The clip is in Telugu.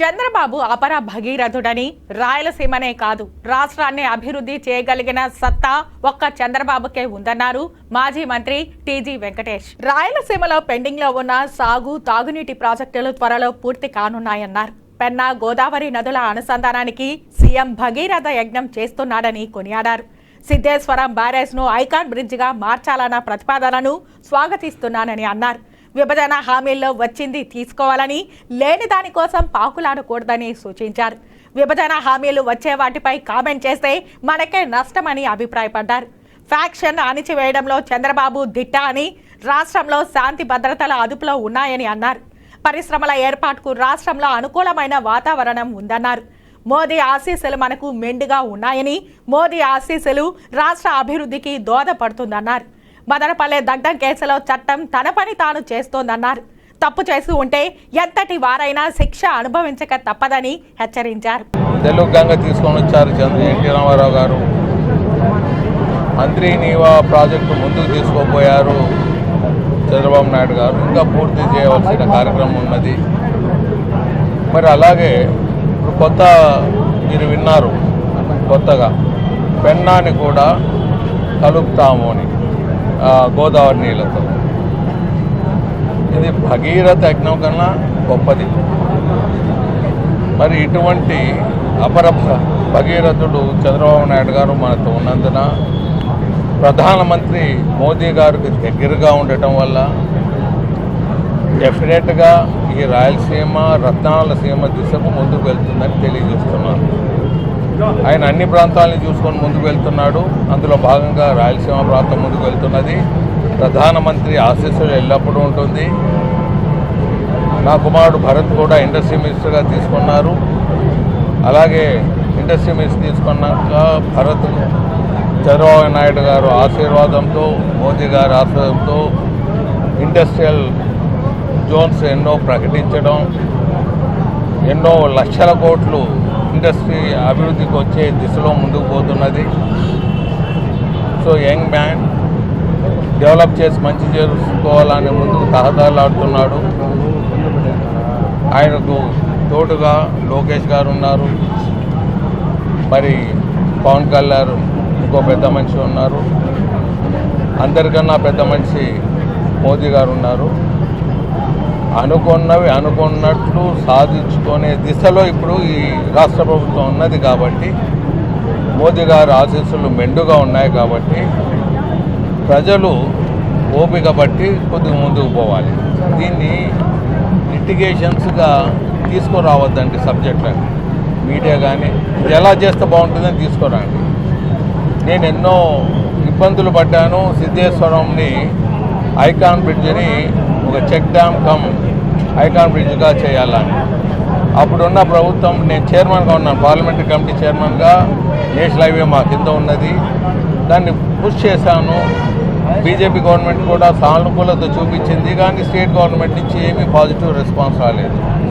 చంద్రబాబు అపర భగీరథుడని రాయలసీమనే కాదు రాష్ట్రాన్ని అభివృద్ధి చేయగలిగిన సత్తా ఒక్క చంద్రబాబుకే ఉందన్నారు మాజీ మంత్రి టీజీ వెంకటేష్. రాయలసీమలో పెండింగ్లో ఉన్న సాగు తాగునీటి ప్రాజెక్టులు త్వరలో పూర్తి కానున్నాయన్నారు. పెన్నా గోదావరి నదుల అనుసంధానానికి సీఎం భగీరథ యజ్ఞం చేస్తున్నాడని కొనియాడారు. సిద్ధేశ్వరం బ్యారేజ్ను ఐకాన్ బ్రిడ్జ్గా మార్చాలన్న ప్రతిపాదనను స్వాగతిస్తున్నానని అన్నారు. విభజన హామీల్లో వచ్చింది తీసుకోవాలని లేని దానికోసం పాకులాడకూడదని సూచించారు. విభజన హామీలు వచ్చే వాటిపై కామెంట్ చేస్తే మనకే నష్టమని అభిప్రాయపడ్డారు. ఫ్యాక్షన్ అణిచివేయడంలో చంద్రబాబు దిట్ట అని రాష్ట్రంలో శాంతి భద్రతల అదుపులో ఉన్నాయని అన్నారు. పరిశ్రమల ఏర్పాటుకు రాష్ట్రంలో అనుకూలమైన వాతావరణం ఉందన్నారు. మోదీ ఆశీస్సులు మనకు మెండుగా ఉన్నాయని మోదీ ఆశీస్సులు రాష్ట్ర అభివృద్ధికి దోహదపడుతుందన్నారు. మదనపల్లె దగ్ధం కేసులో చట్టం తన పని తాను చేస్తోందన్నారు. తప్పు చేసి ఉంటే ఎంతటి వారైనా శిక్ష అనుభవించక తప్పదని హెచ్చరించారు. తెలుగుగా తీసుకొని వచ్చారు చంద్ర ఎన్టీ రామారావు గారు. మంత్రి నీవా ప్రాజెక్టు ముందుకు తీసుకోపోయారు చంద్రబాబు నాయుడు గారు. ఇంకా పూర్తి చేయవలసిన కార్యక్రమం ఉన్నది. మరి అలాగే ఇప్పుడు కొత్త మీరు విన్నారు కొత్తగా. పెన్నాని కూడా కలుపుతాము అని. గోదావరి నీళ్ళతో. ఇది భగీరథ యజ్ఞం కన్నా గొప్పది. మరి ఇటువంటి అపర భగీరథుడు చంద్రబాబు నాయుడు గారు మనతో ఉన్నందున ప్రధానమంత్రి మోదీ గారికి దగ్గరగా ఉండటం వల్ల డెఫినెట్గా ఈ రాయలసీమ రత్నాల సీమ దిశకు ముందుకు వెళ్తుందని తెలియజేస్తున్నాను. ఆయన అన్ని ప్రాంతాలని చూసుకొని ముందుకు వెళ్తున్నాడు. అందులో భాగంగా రాయలసీమ ప్రాంతం ముందుకు వెళ్తున్నది. ప్రధానమంత్రి ఆశీస్సులు ఎల్లప్పుడూ ఉంటుంది. నా కుమారుడు భరత్ కూడా ఇండస్ట్రీ మినిస్టర్గా తీసుకున్నారు. అలాగే ఇండస్ట్రీ మినిస్టర్ తీసుకున్నాక భరత్ చంద్రబాబు నాయుడు గారు ఆశీర్వాదంతో మోదీ గారి ఆశీర్వాదంతో ఇండస్ట్రియల్ జోన్స్ ఎన్నో ప్రకటించడం ఎన్నో లక్షల కోట్లు ఇండస్ట్రీ అభివృద్ధికి వచ్చే దిశలో ముందుకు పోతున్నది. సో యంగ్ మ్యాన్ డెవలప్ చేసి మంచి చేసుకోవాలని ముందుకు తహదాలాడుతున్నాడు ఆయనకు తోడుగా లోకేష్ గారు ఉన్నారు. మరి పవన్ కళ్యాణ్ ఇంకో పెద్ద మనిషి ఉన్నారు. అందరికన్నా పెద్ద మనిషి మోదీ గారు ఉన్నారు. అనుకున్నవి అనుకున్నట్లు సాధించుకునే దిశలో ఇప్పుడు ఈ రాష్ట్ర ప్రభుత్వం ఉన్నది కాబట్టి మోదీ గారి ఆశీస్సులు మెండుగా ఉన్నాయి కాబట్టి ప్రజలు ఓపిక బట్టి కొద్దిగా ముందుకు పోవాలి. దీన్ని లిటిగేషన్స్గా తీసుకురావద్దండి సబ్జెక్టులని. మీడియా కానీ ఇది ఎలా చేస్తే బాగుంటుందని తీసుకురండి. నేను ఎన్నో ఇబ్బందులు పడ్డాను. సిద్ధేశ్వరంని ఐకాన్ బ్రిడ్జ్ని ఒక చెక్ డ్యామ్ కమ్ ఐకాన్ బ్రిడ్జ్గా చేయాలని. అప్పుడున్న ప్రభుత్వం నేను చైర్మన్గా ఉన్నాను పార్లమెంటరీ కమిటీ చైర్మన్గా నేషనల్ హైవే మా కింద ఉన్నది. దాన్ని పుష్ చేశాను. బీజేపీ గవర్నమెంట్ కూడా సానుకూలత చూపించింది కానీ స్టేట్ గవర్నమెంట్ నుంచి ఏమీ పాజిటివ్ రెస్పాన్స్ రాలేదు.